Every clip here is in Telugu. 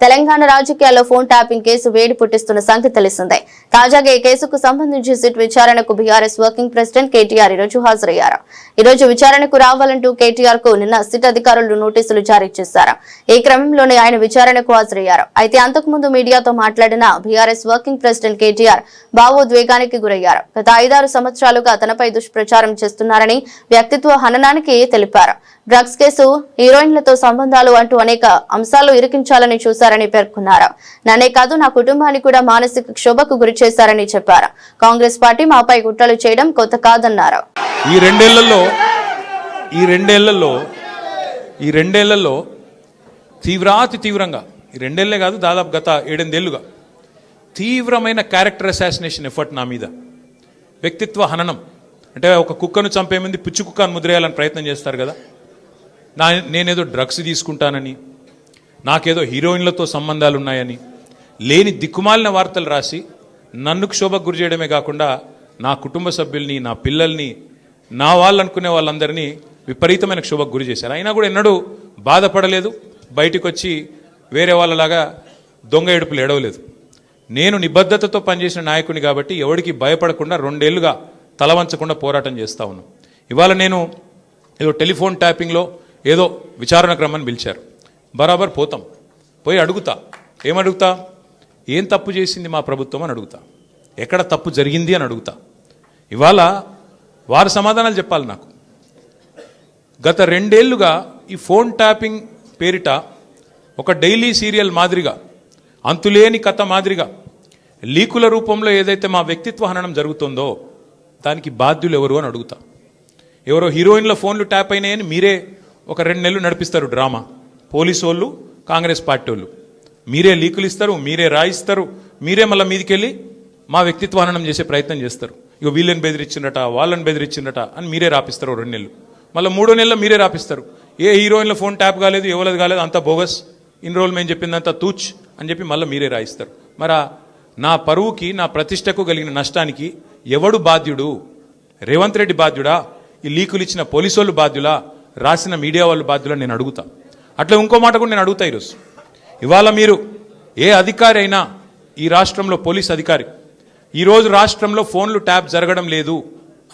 తెలంగాణ రాజకీయాల్లో ఫోన్ ట్యాపింగ్ కేసు వేడి పుట్టిస్తున్న సంగతి తెలిసిందే. తాజాగా ఈ కేసుకు సంబంధించి సిట్ విచారణకు బీఆర్ఎస్ వర్కింగ్ ప్రెసిడెంట్ కేటీఆర్ ఈరోజు హాజరయ్యారు. ఈ రోజు విచారణకు రావాలంటూ కేటీఆర్కు నిన్న సిట్ అధికారులు నోటీసులు జారీ చేశారు. ఈ క్రమంలోనే ఆయన విచారణకు హాజరయ్యారు. అయితే అంతకుముందు మీడియాతో మాట్లాడిన బీఆర్ఎస్ వర్కింగ్ ప్రెసిడెంట్ కేటీఆర్ భావోద్వేగానికి గురయ్యారు. గత ఐదారు సంవత్సరాలుగా తనపై దుష్ప్రచారం చేస్తున్నారని వ్యక్తిత్వ హననానికి తెలిపారు. డ్రగ్స్ కేసు హీరోయిన్లతో సంబంధాలు అంటూ అనేక అంశాలు ఇరికించాలని చూశారని పేర్కొన్నారు. నన్నే కాదు నా కుటుంబాన్ని కూడా మానసిక క్షోభకు గురి చేశారని చెప్పారు. కాంగ్రెస్ పార్టీ మాపై కుట్రలు చేయడం కొత్త కాదన్నారు. ఈ రెండేళ్ళలో ఈ రెండేళ్ళలో ఈ రెండేళ్ళలో తీవ్రాతి తీవ్రంగా ఈ రెండేళ్ళే కాదు దాదాపు గత ఏడెనిమిదేళ్ళుగా తీవ్రమైన క్యారెక్టర్ అసాసినేషన్ ఎఫర్ట్ నా మీద. వ్యక్తిత్వ హననం. అంటే ఒక కుక్కను చంపే ముందు పిచ్చి కుక్కను ముద్రేయాలని ప్రయత్నం చేస్తారు కదా. నా నేనేదో డ్రగ్స్ తీసుకుంటానని నాకేదో హీరోయిన్లతో సంబంధాలు ఉన్నాయని లేని దిక్కుమాలిన వార్తలు రాసి నన్ను క్షోభకు గురి చేయడమే కాకుండా నా కుటుంబ సభ్యుల్ని నా పిల్లల్ని నా వాళ్ళు అనుకునే వాళ్ళందరినీ విపరీతమైన క్షోభకు గురి చేశారు. అయినా కూడా ఎన్నడూ బాధపడలేదు బయటకు వచ్చి వేరే వాళ్ళలాగా దొంగ ఏడుపులు ఎడవలేదు నేను నిబద్ధతతో పనిచేసిన నాయకుని కాబట్టి ఎవడికి భయపడకుండా రెండేళ్ళుగా తలవంచకుండా పోరాటం చేస్తూ ఉన్నాను. ఇవాళ నేను ఏదో టెలిఫోన్ ట్యాపింగ్లో ఏదో విచారణ క్రమాన్ని పిలిచారు. బరాబర్ పోతాం. పోయి అడుగుతా. ఏమడుగుతా? ఏం తప్పు చేసింది మా ప్రభుత్వం అని అడుగుతా. ఎక్కడ తప్పు జరిగింది అని అడుగుతా. ఇవాళ వారు సమాధానాలు చెప్పాలి నాకు. గత రెండేళ్ళుగా ఈ ఫోన్ ట్యాపింగ్ పేరిట ఒక డైలీ సీరియల్ మాదిరిగా అంతులేని కథ మాదిరిగా లీకుల రూపంలో ఏదైతే మా వ్యక్తిత్వ హననం జరుగుతుందో దానికి బాధ్యులు ఎవరు అని అడుగుతా. ఎవరో హీరోయిన్ల ఫోన్లు ట్యాప్ అయినాయని మీరే ఒక రెండు నెలలు నడిపిస్తారు డ్రామా. పోలీసు వాళ్ళు కాంగ్రెస్ పార్టీ వాళ్ళు. మీరే లీకులు ఇస్తారు మీరే రాయిస్తారు మీరే మళ్ళీ మీదికెళ్ళి మా వ్యక్తిత్వ చేసే ప్రయత్నం చేస్తారు. ఇక వీళ్ళని బెదిరించిండట వాళ్ళని బెదిరించిండట అని మీరే రాపిస్తారు రెండు నెలలు. మళ్ళీ మూడో నెలలు మీరే రాపిస్తారు. ఏ హీరోయిన్ల ఫోన్ ట్యాప్ కాలేదు ఎవరిది కాలేదు అంత బోగస్ ఇన్రోల్మెంట్ చెప్పిందంతా తూచ్ అని చెప్పి మళ్ళీ మీరే రాయిస్తారు. మరి నా పరువుకి నా ప్రతిష్టకు కలిగిన నష్టానికి ఎవడు బాధ్యుడు? రేవంత్ రెడ్డి బాధ్యుడా? ఈ లీకులు ఇచ్చిన పోలీసు వాళ్ళు బాధ్యులా? రాసిన మీడియా వాళ్ళు బాధ్యులా నేను అడుగుతా. అట్లా ఇంకో మాట కూడా నేను అడుగుతా ఈరోజు. ఇవాళ మీరు ఏ అధికారి అయినా ఈ రాష్ట్రంలో పోలీస్ అధికారి ఈరోజు రాష్ట్రంలో ఫోన్లు ట్యాప్ జరగడం లేదు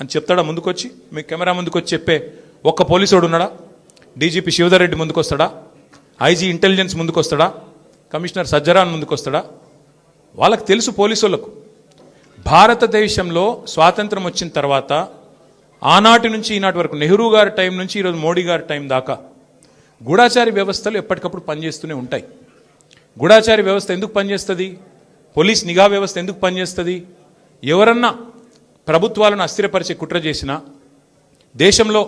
అని చెప్తాడా ముందుకొచ్చి? మీ కెమెరా ముందుకొచ్చి చెప్పే ఒక్క పోలీసుడు ఉన్నాడా? డీజీపీ శివధర్ రెడ్డి ముందుకొస్తాడా? ఐజీ ఇంటెలిజెన్స్ ముందుకొస్తాడా? కమిషనర్ సజ్జరాన్ ముందుకొస్తాడా? వాళ్ళకి తెలుసు పోలీసు వాళ్ళకు భారతదేశంలో స్వాతంత్రం వచ్చిన తర్వాత ఆనాటి నుంచి ఈనాటి వరకు నెహ్రూ గారి టైం నుంచి ఈరోజు మోడీ గారి టైం దాకా గూఢాచారి వ్యవస్థలు ఎప్పటికప్పుడు పనిచేస్తూనే ఉంటాయి. గూఢాచారి వ్యవస్థ ఎందుకు పనిచేస్తుంది? పోలీస్ నిఘా వ్యవస్థ ఎందుకు పనిచేస్తుంది? ఎవరన్నా ప్రభుత్వాలను అస్థిరపరిచే కుట్ర చేసినా దేశంలో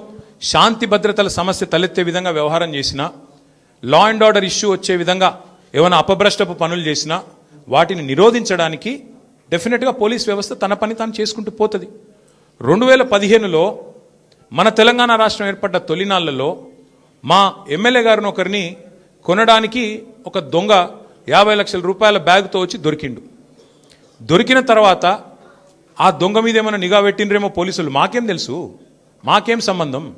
శాంతి భద్రతల సమస్య తలెత్తే విధంగా వ్యవహారం చేసినా లా అండ్ ఆర్డర్ ఇష్యూ వచ్చే విధంగా ఏమైనా అపభ్రష్టపు పనులు చేసినా వాటిని నిరోధించడానికి డెఫినెట్గా పోలీస్ వ్యవస్థ తన పని తాను చేసుకుంటూ పోతుంది. రెండు వేల పదిహేనులో మన తెలంగాణ రాష్ట్రం ఏర్పడ్డ తొలినాళ్ళలో మా ఎమ్మెల్యే గారిని ఒకరిని కొనడానికి ఒక దొంగ యాభై లక్షల రూపాయల బ్యాగ్తో వచ్చి దొరికిండు. దొరికిన తర్వాత ఆ దొంగ మీద ఏమైనా నిఘా పెట్టిండ్రేమో పోలీసులు? మాకేం తెలుసు? మాకేం సంబంధం?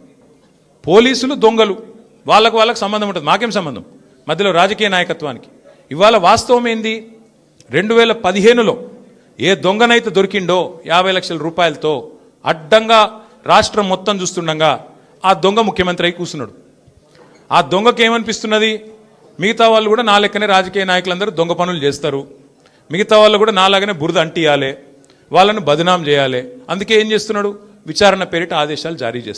పోలీసులు దొంగలు. వాళ్ళకు వాళ్ళకి సంబంధం ఉంటుంది. మాకేం సంబంధం? మధ్యలో రాజకీయ నాయకత్వానికి. ఇవాళ వాస్తవం ఏంది? రెండు వేల పదిహేనులో ఏ దొంగనైతే దొరికిండో యాభై లక్షల రూపాయలతో అడ్డంగా రాష్ట్రం మొత్తం చూస్తుండగా ఆ దొంగ ముఖ్యమంత్రి అయి కూర్చున్నాడు. ఆ దొంగకి ఏమనిపిస్తున్నది? మిగతా వాళ్ళు కూడా నా లెక్కనే రాజకీయ నాయకులందరూ దొంగ పనులు చేస్తారు. మిగతా వాళ్ళు కూడా నాలాగనే బురద అంటియాలి. వాళ్ళను బదనాం చేయాలి. అందుకే ఏం చేస్తున్నాడు? విచారణ పేరిట ఆదేశాలు జారీ చేస్తారు